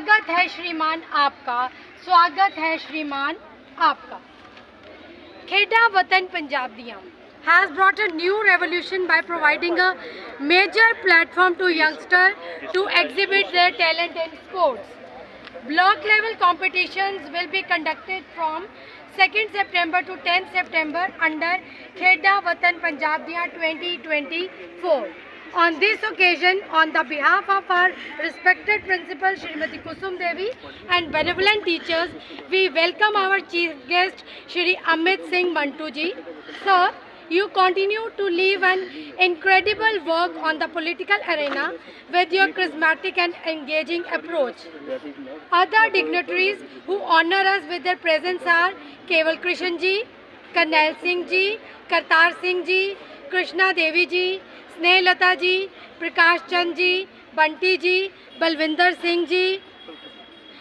स्वागत है श्रीमान आपका स्वागत है श्रीमान आपका खेडा वतन पंजाब दियां has brought a new revolution by providing a major platform to youngsters to exhibit their talent in sports. Block level competitions will be conducted from 2nd September to 10th September under Kheda Watan Punjab Diyan 2024. On this occasion, on the behalf of our respected principal Srimati Kusum Devi and benevolent teachers, we welcome our chief guest Shri Amit Singh Mantu ji. Sir, you continue to leave an incredible work on the political arena with your charismatic and engaging approach. Other dignitaries who honor us with their presence are Keval Krishan ji, Karnail Singh ji, Kartar Singh ji, Krishna Devi ji, Snehlata ji, Prakash Chand ji, Bunty ji, Balvinder Singh ji,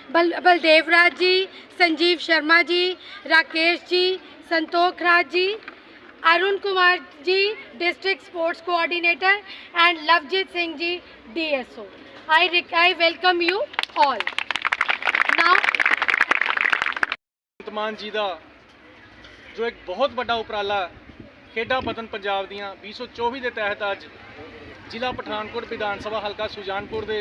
Bal, Baldevraj ji, Sanjeev Sharma ji, Rakesh ji, Santokh Raj ji, Arun Kumar ji, district sports coordinator and Lovejit Singh ji DSO I I welcome you all now Maan ji का जो एक बहुत बड़ा उपराला ਖੇਡਾਂ ਪਤਨ ਪੰਜਾਬ ਦੀਆਂ 224 ਦੇ ਤਹਿਤ ਅੱਜ ਜ਼ਿਲ੍ਹਾ ਪਠਾਨਕੋਟ ਵਿਧਾਨ ਸਭਾ ਹਲਕਾ ਸੁਜਾਨਪੁਰ ਦੇ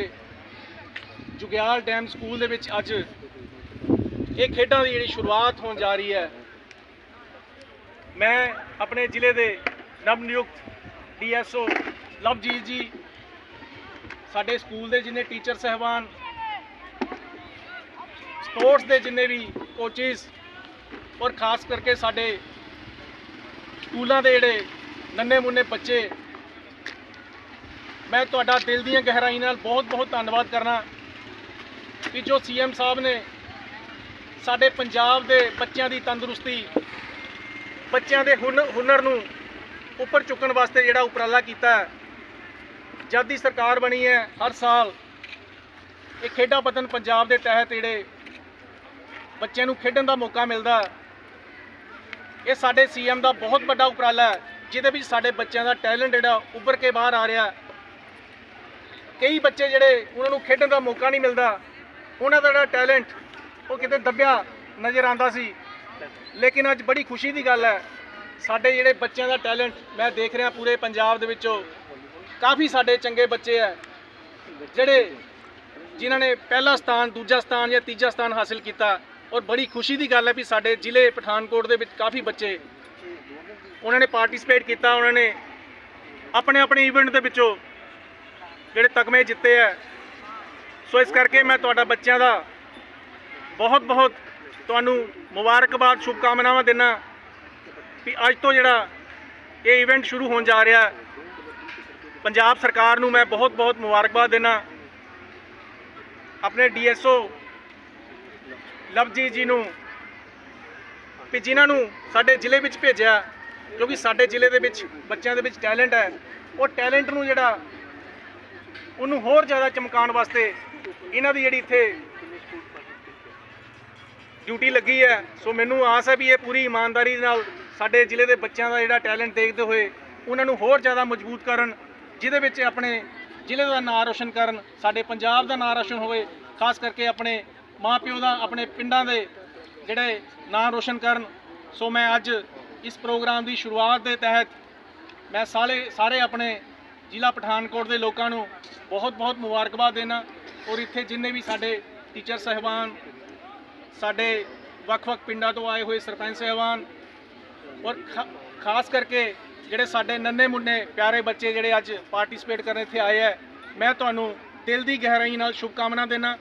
ਜੁਗਿਆਲ ਡੈਮ ਸਕੂਲ ਦੇ ਵਿੱਚ ਅੱਜ ਇਹ ਖੇਡਾਂ ਦੀ ਜਿਹੜੀ ਸ਼ੁਰੂਆਤ ਹੋਣ ਜਾ ਰਹੀ ਹੈ। ਮੈਂ ਆਪਣੇ ਜ਼ਿਲ੍ਹੇ ਦੇ ਨਵ ਨਿਯੁਕਤ ਡੀਐਸਓ ਲਵਜੀਤ ਜੀ, ਸਾਡੇ ਸਕੂਲ ਦੇ ਜਿੰਨੇ ਟੀਚਰ ਸਹਿਬਾਨ, ਸਪੋਰਟਸ ਦੇ ਜਿੰਨੇ ਵੀ ਕੋਚਿਸ ਔਰ ਖਾਸ ਕਰਕੇ ਸਾਡੇ ਸਕੂਲਾਂ ਦੇ ਜਿਹੜੇ ਨੰਨੇ ਮੁੰਨੇ ਬੱਚੇ, ਮੈਂ ਤੁਹਾਡਾ ਦਿਲ ਦੀਆਂ ਗਹਿਰਾਈ ਨਾਲ ਬਹੁਤ ਬਹੁਤ ਧੰਨਵਾਦ ਕਰਨਾ ਕਿ ਜੋ ਸੀਐਮ ਸਾਹਿਬ ਨੇ ਸਾਡੇ ਪੰਜਾਬ ਦੇ ਬੱਚਿਆਂ ਦੀ ਤੰਦਰੁਸਤੀ, ਬੱਚਿਆਂ ਦੇ ਹੁਨ- ਹੁਨਰ ਨੂੰ ਉੱਪਰ ਚੁੱਕਣ ਵਾਸਤੇ ਜਿਹੜਾ ਉਪਰਾਲਾ ਕੀਤਾ ਜਦ ਦੀ ਸਰਕਾਰ ਬਣੀ ਹੈ, ਹਰ ਸਾਲ ਇਹ ਖੇਡਾਂ ਪਤਨ ਪੰਜਾਬ ਦੇ ਤਹਿਤ ਜਿਹੜੇ ਬੱਚਿਆਂ ਨੂੰ ਖੇਡਣ ਦਾ ਮੌਕਾ ਮਿਲਦਾ ਇਹ ਸਾਡੇ ਸੀਐਮ ਦਾ ਬਹੁਤ ਵੱਡਾ ਉਪਰਾਲਾ ਹੈ, ਜਿਹਦੇ ਵਿੱਚ ਸਾਡੇ ਬੱਚਿਆਂ ਦਾ ਟੈਲੈਂਟ ਜਿਹੜਾ ਉੱਭਰ ਕੇ ਬਾਹਰ ਆ ਰਿਹਾ ਕਈ ਬੱਚੇ ਜਿਹੜੇ ਉਹਨਾਂ ਨੂੰ ਖੇਡਣ ਦਾ ਮੌਕਾ ਨਹੀਂ ਮਿਲਦਾ, ਉਹਨਾਂ ਦਾ ਜਿਹੜਾ ਟੈਲੈਂਟ ਉਹ ਕਿਤੇ ਦੱਬਿਆ ਨਜ਼ਰ ਆਉਂਦਾ ਸੀ। ਲੇਕਿਨ ਅੱਜ ਬੜੀ ਖੁਸ਼ੀ ਦੀ ਗੱਲ ਹੈ, ਸਾਡੇ ਜਿਹੜੇ ਬੱਚਿਆਂ ਦਾ ਟੈਲੈਂਟ ਮੈਂ ਦੇਖ ਰਿਹਾ ਪੂਰੇ ਪੰਜਾਬ ਦੇ ਵਿੱਚੋਂ, ਕਾਫੀ ਸਾਡੇ ਚੰਗੇ ਬੱਚੇ ਹੈ, ਜਿਹੜੇ ਜਿਨ੍ਹਾਂ ਨੇ ਪਹਿਲਾ ਸਥਾਨ, ਦੂਜਾ ਸਥਾਨ ਜਾਂ ਤੀਜਾ ਸਥਾਨ ਹਾਸਿਲ ਕੀਤਾ। ਔਰ ਬੜੀ ਖੁਸ਼ੀ ਦੀ ਗੱਲ ਹੈ ਵੀ ਸਾਡੇ ਜ਼ਿਲ੍ਹੇ ਪਠਾਨਕੋਟ ਦੇ ਵਿੱਚ ਕਾਫੀ ਬੱਚੇ ਉਹਨਾਂ ਨੇ ਪਾਰਟਿਸਿਪੇਟ ਕੀਤਾ, ਉਹਨਾਂ ਨੇ ਆਪਣੇ ਆਪਣੇ ਇਵੈਂਟ ਦੇ ਵਿੱਚੋਂ ਜਿਹੜੇ ਤਗਮੇ ਜਿੱਤੇ ਹੈ। ਸੋ ਇਸ ਕਰਕੇ ਮੈਂ ਤੁਹਾਡਾ ਬੱਚਿਆਂ ਦਾ ਬਹੁਤ ਬਹੁਤ ਤੁਹਾਨੂੰ ਮੁਬਾਰਕਬਾਦ, ਸ਼ੁਭਕਾਮਨਾਵਾਂ ਦਿੰਦਾ ਵੀ ਅੱਜ ਤੋਂ ਜਿਹੜਾ ਇਹ ਇਵੈਂਟ ਸ਼ੁਰੂ ਹੋਣ ਜਾ ਰਿਹਾ ਪੰਜਾਬ ਸਰਕਾਰ ਨੂੰ ਮੈਂ ਬਹੁਤ ਬਹੁਤ ਮੁਬਾਰਕਬਾਦ ਦਿੰਦਾ। ਆਪਣੇ ਡੀਐਸਓ ਲਵਜੀਤ ਜੀ ਨੂੰ ਵੀ ਜਿਨ੍ਹਾਂ ਨੂੰ ਸਾਡੇ ਜ਼ਿਲ੍ਹੇ ਵਿੱਚ ਭੇਜਿਆ, ਕਿਉਂਕਿ ਸਾਡੇ ਜ਼ਿਲ੍ਹੇ ਦੇ ਵਿੱਚ ਬੱਚਿਆਂ ਦੇ ਵਿੱਚ ਟੈਲੈਂਟ ਹੈ, ਉਹ ਟੈਲੈਂਟ ਨੂੰ ਜਿਹੜਾ ਉਹਨੂੰ ਹੋਰ ਜ਼ਿਆਦਾ ਚਮਕਾਉਣ ਵਾਸਤੇ ਇਹਨਾਂ ਦੀ ਜਿਹੜੀ ਇੱਥੇ ਡਿਊਟੀ ਲੱਗੀ ਹੈ। ਸੋ ਮੈਨੂੰ ਆਸ ਹੈ ਵੀ ਇਹ ਪੂਰੀ ਇਮਾਨਦਾਰੀ ਨਾਲ ਸਾਡੇ ਜ਼ਿਲ੍ਹੇ ਦੇ ਬੱਚਿਆਂ ਦਾ ਜਿਹੜਾ ਟੈਲੈਂਟ ਦੇਖਦੇ ਹੋਏ ਉਹਨਾਂ ਨੂੰ ਹੋਰ ਜ਼ਿਆਦਾ ਮਜ਼ਬੂਤ ਕਰਨ, ਜਿਹਦੇ ਵਿੱਚ ਆਪਣੇ ਜ਼ਿਲ੍ਹੇ ਦਾ ਨਾਂ ਰੋਸ਼ਨ ਕਰਨ, ਸਾਡੇ ਪੰਜਾਬ ਦਾ ਨਾਂ ਰੋਸ਼ਨ ਹੋਵੇ, ਖਾਸ ਕਰਕੇ ਆਪਣੇ ਮਾਪਿਓ ਦਾ ਆਪਣੇ ਪਿੰਡਾਂ ਦੇ ਜਿਹੜੇ ਨਾਂ ਰੋਸ਼ਨ ਕਰਨ। ਸੋ ਮੈਂ ਅੱਜ ਇਸ ਪ੍ਰੋਗਰਾਮ ਦੀ ਸ਼ੁਰੂਆਤ ਦੇ ਤਹਿਤ ਮੈਂ ਸਾਰੇ ਸਾਰੇ ਆਪਣੇ ਜ਼ਿਲ੍ਹਾ ਪਠਾਨਕੋਟ ਦੇ ਲੋਕਾਂ ਨੂੰ ਬਹੁਤ ਬਹੁਤ ਮੁਬਾਰਕਬਾਦ ਦੇਣਾ ਔਰ ਇੱਥੇ ਜਿੰਨੇ ਵੀ ਸਾਡੇ ਟੀਚਰ ਸਹਿਬਾਨ, ਸਾਡੇ ਵੱਖ-ਵੱਖ ਪਿੰਡਾਂ ਤੋਂ ਆਏ ਹੋਏ ਸਰਪੰਚ ਸਹਿਬਾਨ, ਔਰ ਖਾ- ਖਾਸ ਕਰਕੇ ਜਿਹੜੇ ਸਾਡੇ ਨੰਨੇ ਮੁੰਨੇ, ਪਿਆਰੇ ਬੱਚੇ ਜਿਹੜੇ ਅੱਜ ਪਾਰਟਿਸਿਪੇਟ ਕਰਨ ਇੱਥੇ ਆਏ ਹੈ ਮੈਂ ਤੁਹਾਨੂੰ ਦਿਲ ਦੀ ਗਹਿਰਾਈ ਨਾਲ ਸ਼ੁਭਕਾਮਨਾ ਦੇਣਾ